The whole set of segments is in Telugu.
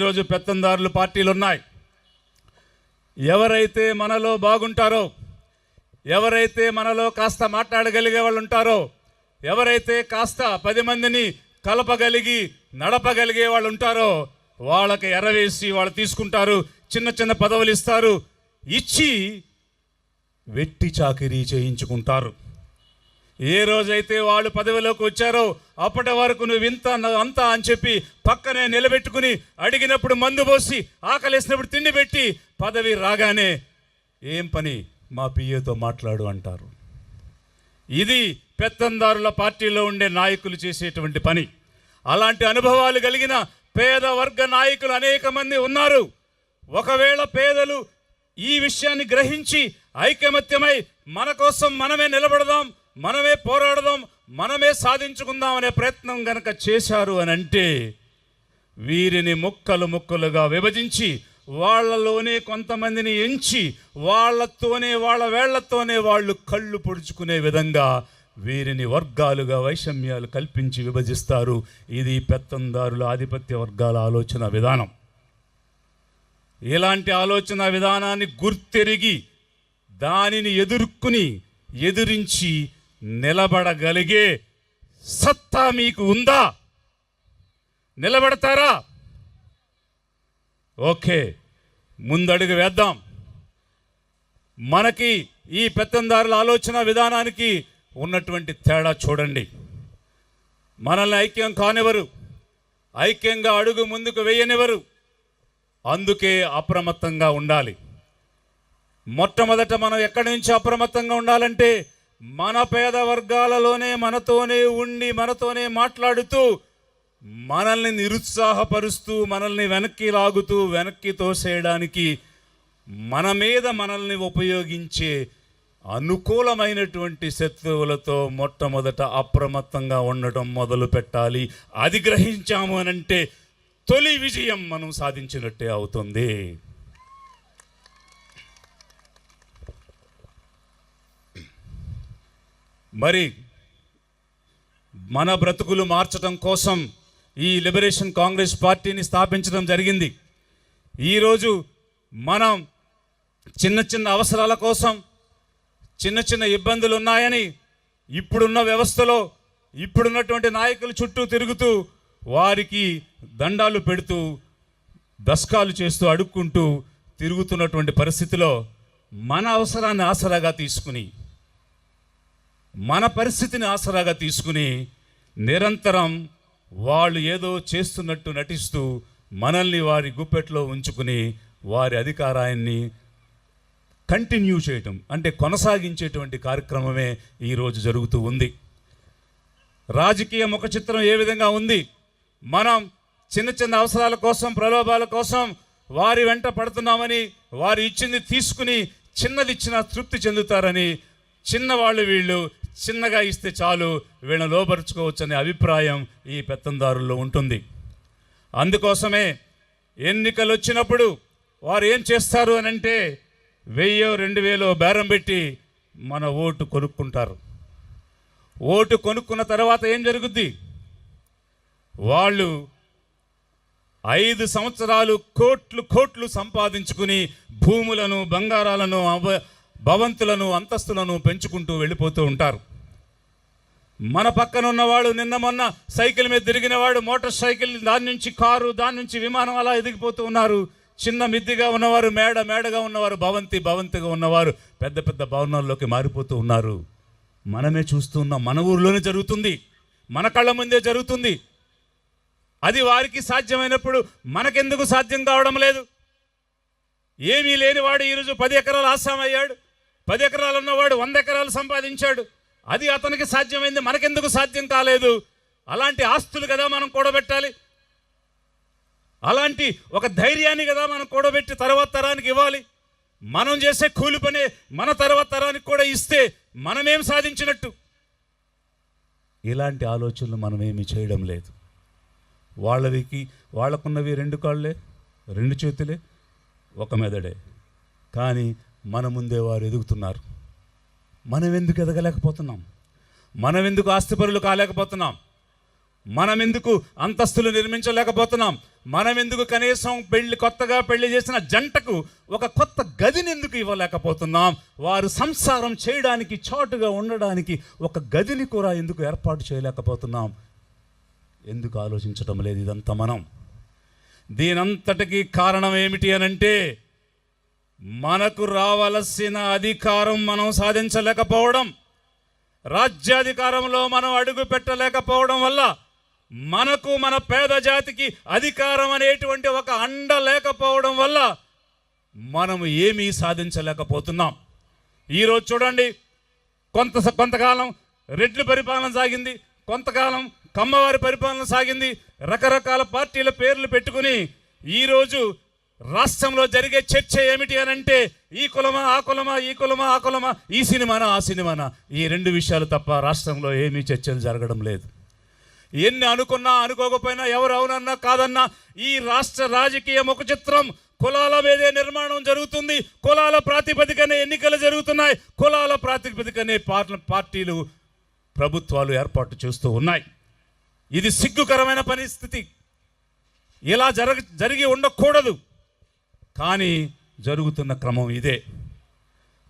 ఈరోజు పెత్తందారులు పార్టీలు ఉన్నాయి ఎవరైతే మనలో బాగుంటారో ఎవరైతే మనలో కాస్త మాట్లాడగలిగే వాళ్ళు ఉంటారో ఎవరైతే కాస్త పది మందిని కలపగలిగి నడపగలిగే వాళ్ళు ఉంటారో వాళ్ళకి ఎరవేసి వాళ్ళు తీసుకుంటారు చిన్న చిన్న పదవులు ఇస్తారు ఇచ్చి వెట్టి చాకిరీ చేయించుకుంటారు. ఏ రోజైతే వాళ్ళు పదవిలోకి వచ్చారో అప్పటి వరకు నువ్వు ఇంత అంతా అని చెప్పి పక్కనే నిలబెట్టుకుని అడిగినప్పుడు మందు పోసి ఆకలేసినప్పుడు తిండి పెట్టి పదవి రాగానే ఏం పని? మా పిఏతో మాట్లాడు అంటారు. ఇది పెత్తందారుల పార్టీలో ఉండే నాయకులు చేసేటువంటి పని. అలాంటి అనుభవాలు కలిగిన పేద వర్గ నాయకులు అనేక మంది ఉన్నారు. ఒకవేళ పేదలు ఈ విషయాన్ని గ్రహించి ఐకమత్యమై మన కోసం మనమే నిలబడదాం మనమే పోరాడదాం మనమే సాధించుకుందాం అనే ప్రయత్నం గనక చేశారు అని అంటే వీరిని ముక్కలు ముక్కలుగా విభజించి వాళ్ళలోనే కొంతమందిని ఎంచి వాళ్ళతోనే వాళ్ళ వేళ్ళతోనే వాళ్ళు కళ్ళు పొడుచుకునే విధంగా వీరిని వర్గాలుగా వైషమ్యాలు కల్పించి విభజిస్తారు. ఇది పెత్తందారుల ఆధిపత్య వర్గాల ఆలోచన విధానం. ఇలాంటి ఆలోచన విధానాన్ని గుర్తెరిగి దానిని ఎదుర్కొని ఎదిరించి నిలబడగలిగే సత్తా మీకు ఉందా? నిలబడతారా? ఓకే ముందడుగు వేద్దాం. మనకి ఈ పెత్తందారుల ఆలోచన విధానానికి ఉన్నటువంటి తేడా చూడండి. మనల్ని ఐక్యం కానివరు ఐక్యంగా అడుగు ముందుకు వేయనివ్వరు. అందుకే అప్రమత్తంగా ఉండాలి. మొట్టమొదట మనం ఎక్కడి నుంచి అప్రమత్తంగా ఉండాలంటే మన పేద వర్గాలలోనే మనతోనే ఉండి మనతోనే మాట్లాడుతూ మనల్ని నిరుత్సాహపరుస్తూ మనల్ని వెనక్కి లాగుతూ వెనక్కి తోసేయడానికి మన మీద మనల్ని ఉపయోగించే అనుకూలమైనటువంటి శత్రువులతో మొట్టమొదట అప్రమత్తంగా ఉండటం మొదలు పెట్టాలి. అది గ్రహించాము అనంటే తొలి విజయం మనం సాధించినట్టే అవుతుంది. మరి మన బ్రతుకులు మార్చడం కోసం ఈ లిబరేషన్ కాంగ్రెస్ పార్టీని స్థాపించడం జరిగింది. ఈరోజు మనం చిన్న చిన్న అవసరాల కోసం చిన్న చిన్న ఇబ్బందులు ఉన్నాయని ఇప్పుడున్న వ్యవస్థలో ఇప్పుడున్నటువంటి నాయకుల చుట్టూ తిరుగుతూ వారికి దండాలు పెడుతూ దస్కాలు చేస్తూ అడుక్కుంటూ తిరుగుతున్నటువంటి పరిస్థితిలో మన అవసరాన్ని ఆసరాగా తీసుకుని మన పరిస్థితిని ఆసరాగా తీసుకుని నిరంతరం వాళ్ళు ఏదో చేస్తున్నట్టు నటిస్తూ మనల్ని వారి గుప్పెట్లో ఉంచుకుని వారి అధికారాన్ని కంటిన్యూ చేయటం అంటే కొనసాగించేటువంటి కార్యక్రమమే ఈరోజు జరుగుతూ ఉంది. రాజకీయ ముఖ చిత్రం ఏ విధంగా ఉంది? మనం చిన్న చిన్న అవసరాల కోసం ప్రలోభాల కోసం వారి వెంట పడుతున్నామని వారు ఇచ్చింది తీసుకుని చిన్నది ఇచ్చినా తృప్తి చెందుతారని చిన్నవాళ్ళు వీళ్ళు చిన్నగా ఇస్తే చాలు వీళ్ళని లోపరుచుకోవచ్చనే అభిప్రాయం ఈ పెత్తందారుల్లో ఉంటుంది. అందుకోసమే ఎన్నికలు వచ్చినప్పుడు వారు ఏం చేస్తారు అని అంటే వెయ్యో రెండు వేలో బేరం పెట్టి మన ఓటు కొనుక్కుంటారు. ఓటు కొనుక్కున్న తర్వాత ఏం జరుగుద్ది? వాళ్ళు ఐదు సంవత్సరాలు కోట్లు కోట్లు సంపాదించుకుని భూములను బంగారాలను భవంతులను అంతస్తులను పెంచుకుంటూ వెళ్ళిపోతూ ఉంటారు. మన పక్కన ఉన్నవాడు నిన్న మొన్న సైకిల్ మీద తిరిగినవాడు మోటార్ సైకిల్ దాని నుంచి కారు దాని నుంచి విమానం అలా ఎదిగిపోతూ ఉన్నారు. చిన్న మిద్దిగా ఉన్నవారు మేడ మేడగా ఉన్నవారు భవంతి భవంతిగా ఉన్నవారు పెద్ద పెద్ద భవనాల్లోకి మారిపోతూ ఉన్నారు. మనమే చూస్తూ ఉన్నాం. మన ఊరిలోనే జరుగుతుంది. మన కళ్ళ ముందే జరుగుతుంది. అది వారికి సాధ్యమైనప్పుడు మనకెందుకు సాధ్యం కావడం లేదు? ఏమీ లేనివాడు ఈరోజు పది ఎకరాలు ఆసామయ్యాడు. పది ఎకరాలు ఉన్నవాడు వంద ఎకరాలు సంపాదించాడు. అది అతనికి సాధ్యమైంది మనకెందుకు సాధ్యం కాలేదు? అలాంటి ఆస్తులు కదా మనం కూడబెట్టాలి? అలాంటి ఒక ధైర్యాన్ని కదా మనం కూడబెట్టి తర్వాత తరానికి ఇవ్వాలి? మనం చేసే కూలి పనే మన తర్వాత తరానికి కూడా ఇస్తే మనమేం సాధించినట్టు? ఇలాంటి ఆలోచనలు మనమేమి చేయడం లేదు. వాళ్ళవికి వాళ్ళకున్నవి రెండు కాళ్ళే రెండు చేతులే ఒక మెదడే. కానీ మన ముందే వారు ఎదుగుతున్నారు. మనం ఎందుకు ఎదగలేకపోతున్నాం? మనం ఎందుకు ఆస్తిపరులు కాలేకపోతున్నాం? మనం ఎందుకు అంతస్తులు నిర్మించలేకపోతున్నాం? మనం ఎందుకు కనీసం పెళ్ళి కొత్తగా పెళ్ళి చేసిన జంటకు ఒక కొత్త గదిని ఎందుకు ఇవ్వలేకపోతున్నాం? వారు సంసారం చేయడానికి చోటుగా ఉండడానికి ఒక గదిని కూడా ఎందుకు ఏర్పాటు చేయలేకపోతున్నాం? ఎందుకు ఆలోచించటం లేదు ఇదంతా మనం? దీనంతటికి కారణం ఏమిటి అనంటే మనకు రావలసిన అధికారం మనం సాధించలేకపోవడం రాజ్యాధికారంలో మనం అడుగు పెట్టలేకపోవడం వల్ల మనకు మన పేద జాతికి అధికారం అనేటువంటి ఒక అండ లేకపోవడం వల్ల మనము ఏమీ సాధించలేకపోతున్నాం. ఈరోజు చూడండి కొంత కొంతకాలం రెడ్ల పరిపాలన సాగింది కొంతకాలం కమ్మవారి పరిపాలన సాగింది రకరకాల పార్టీల పేర్లు పెట్టుకుని ఈరోజు రాష్ట్రంలో జరిగే చర్చ ఏమిటి అని అంటే ఈ కులమా ఆ కులమా ఈ కులమా ఆ కులమా ఈ సినిమానా ఆ సినిమానా? ఈ రెండు విషయాలు తప్ప రాష్ట్రంలో ఏమీ చర్చలు జరగడం లేదు. ఎన్ని అనుకున్నా అనుకోకపోయినా ఎవరు అవునన్నా కాదన్నా ఈ రాష్ట్ర రాజకీయ ముఖ చిత్రం కులాల మీదే నిర్మాణం జరుగుతుంది. కులాల ప్రాతిపదికనే ఎన్నికలు జరుగుతున్నాయి. కులాల ప్రాతిపదికనే పార్ల- పార్టీలు ప్రభుత్వాలు ఏర్పాటు చేస్తూ ఉన్నాయి. ఇది సిగ్గుకరమైన పరిస్థితి. ఇలా జరగ జరిగి ఉండకూడదు. కానీ జరుగుతున్న క్రమం ఇదే.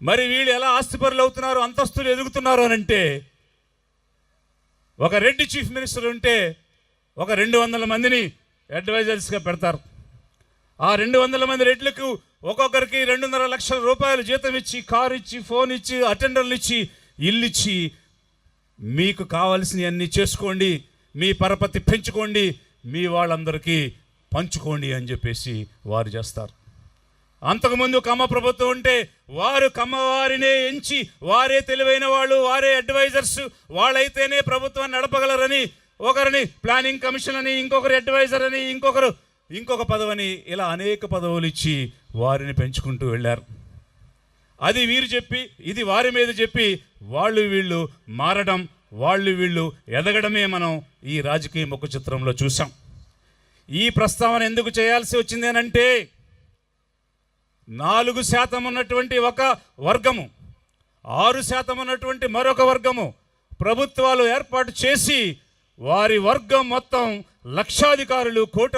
మరి వీళ్ళు ఎలా ఆస్తిపరులు అవుతున్నారు అంతస్తులు ఎదుగుతున్నారు అని అంటే ఒక రెడ్డి చీఫ్ మినిస్టర్ ఉంటే ఒక రెండు వందల మందిని అడ్వైజర్స్గా పెడతారు. ఆ రెండు వందల మంది రెడ్లకు ఒక్కొక్కరికి రెండున్నర లక్షల రూపాయలు జీతం ఇచ్చి కారు ఇచ్చి ఫోన్ ఇచ్చి అటెండర్లు ఇచ్చి ఇల్లు ఇచ్చి మీకు కావాల్సినవన్నీ చేసుకోండి మీ పరపతి పెంచుకోండి మీ వాళ్ళందరికీ పంచుకోండి అని చెప్పేసి వారు చేస్తారు. అంతకుముందు కమ్మ ప్రభుత్వం ఉంటే వారు కమ్మవారినే ఎంచి వారే తెలివైన వాళ్ళు వారే అడ్వైజర్స్ వాళ్ళైతేనే ప్రభుత్వాన్ని నడపగలరని ఒకరిని ప్లానింగ్ కమిషన్ అని ఇంకొకరు అడ్వైజర్ అని ఇంకొకరు ఇంకొక పదవని ఇలా అనేక పదవులు ఇచ్చి వారిని పెంచుకుంటూ వెళ్ళారు. అది వీరు చెప్పి ఇది వారి మీద చెప్పి వాళ్ళు వీళ్ళు మారడం వాళ్ళు వీళ్ళు ఎదగడమే మనం ఈ రాజకీయ ముఖ చిత్రంలో చూసాం ఈ ప్రస్తావన ఎందుకు చేయాల్సి వచ్చిందేనంటే అంటే నాలుగు శాతం ఉన్నటువంటి ఒక వర్గము ఆరు శాతం ఉన్నటువంటి మరొక వర్గము ప్రభుత్వాలు ఏర్పాటు చేసి వారి వర్గం మొత్తం లక్షాధికారులు కోట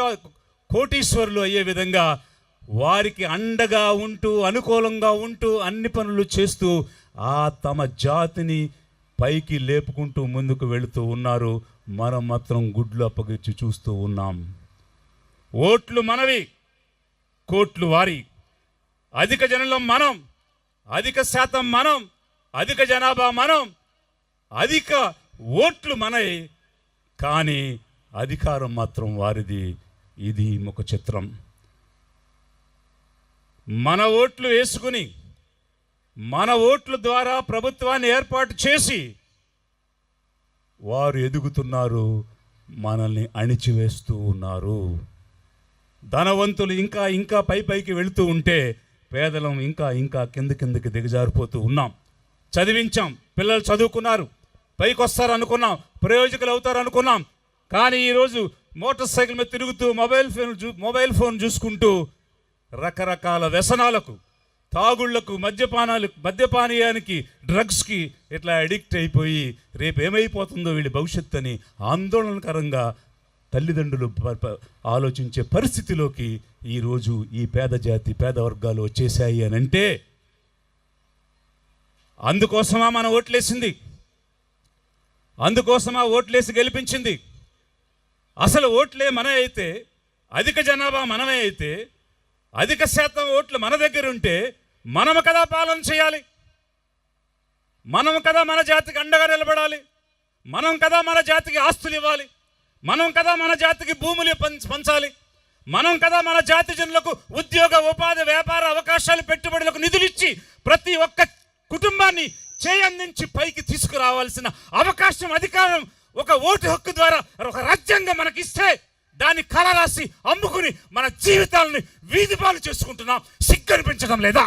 కోటీశ్వరులు అయ్యే విధంగా వారికి అండగా ఉంటూ అనుకూలంగా ఉంటూ అన్ని పనులు చేస్తూ ఆ తమ జాతిని పైకి లేపుకుంటూ ముందుకు వెళుతూ ఉన్నారు. మనం మాత్రం గుడ్లు అప్పగించి చూస్తూ ఉన్నాం. ఓట్లు మనవి కోట్లు వారి. అధిక జనంలో మనం అధిక శాతం మనం అధిక జనాభా మనం అధిక ఓట్లు మనవి కానీ అధికారం మాత్రం వారిది. ఇది ముఖ చిత్రం. మన ఓట్లు వేసుకుని మన ఓట్ల ద్వారా ప్రభుత్వాన్ని ఏర్పాటు చేసి వారు ఎదుగుతున్నారు మనల్ని అణిచివేస్తూ ఉన్నారు. ధనవంతులు ఇంకా ఇంకా పై పైకి వెళుతూ ఉంటే పేదలం ఇంకా ఇంకా కింద కిందకి దిగజారిపోతూ ఉన్నాం. చదివించాం. పిల్లలు చదువుకున్నారు. పైకి వస్తారు అనుకున్నాం ప్రయోజకులు అవుతారు అనుకున్నాం కానీ ఈరోజు మోటార్ సైకిల్ మీద తిరుగుతూ మొబైల్ ఫోన్ చూ మొబైల్ ఫోన్ చూసుకుంటూ రకరకాల వ్యసనాలకు తాగుళ్ళకు మద్యపానాలు మద్యపానీయానికి డ్రగ్స్కి ఇట్లా అడిక్ట్ అయిపోయి రేపు ఏమైపోతుందో వీళ్ళ భవిష్యత్తు అని ఆందోళనకరంగా తల్లిదండ్రులు ప- ఆలోచించే పరిస్థితిలోకి ఈరోజు ఈ పేద జాతి పేద వర్గాలు వచ్చేసాయి అని అంటే అందుకోసమా మన ఓట్లేసింది? అందుకోసమా ఓట్లేసి గెలిపించింది? అసలు ఓట్లే మనమే అయితే అధిక జనాభా మనమే అయితే అధిక శాతం ఓట్లు మన దగ్గర ఉంటే మనము కదా పాలన చేయాలి? మనం కదా మన జాతికి అండగా నిలబడాలి? మనం కదా మన జాతికి ఆస్తులు ఇవ్వాలి? మనం కదా మన జాతికి భూములు పంచాలి. మనం కదా మన జాతి జనులకు ఉద్యోగ ఉపాధి వ్యాపార అవకాశాలు పెట్టుబడులకు నిధులు ఇచ్చి ప్రతి ఒక్క కుటుంబాన్ని చేయందించి పైకి తీసుకురావాల్సిన అవకాశం అధికారం ఒక ఓటు హక్కు ద్వారా ఒక రాజ్యాంగం మనకిస్తే దాన్ని కళ రాసి అమ్ముకుని మన జీవితాలని వీధిపాలు చేసుకుంటున్నాం. సిగ్గనిపించడం లేదా?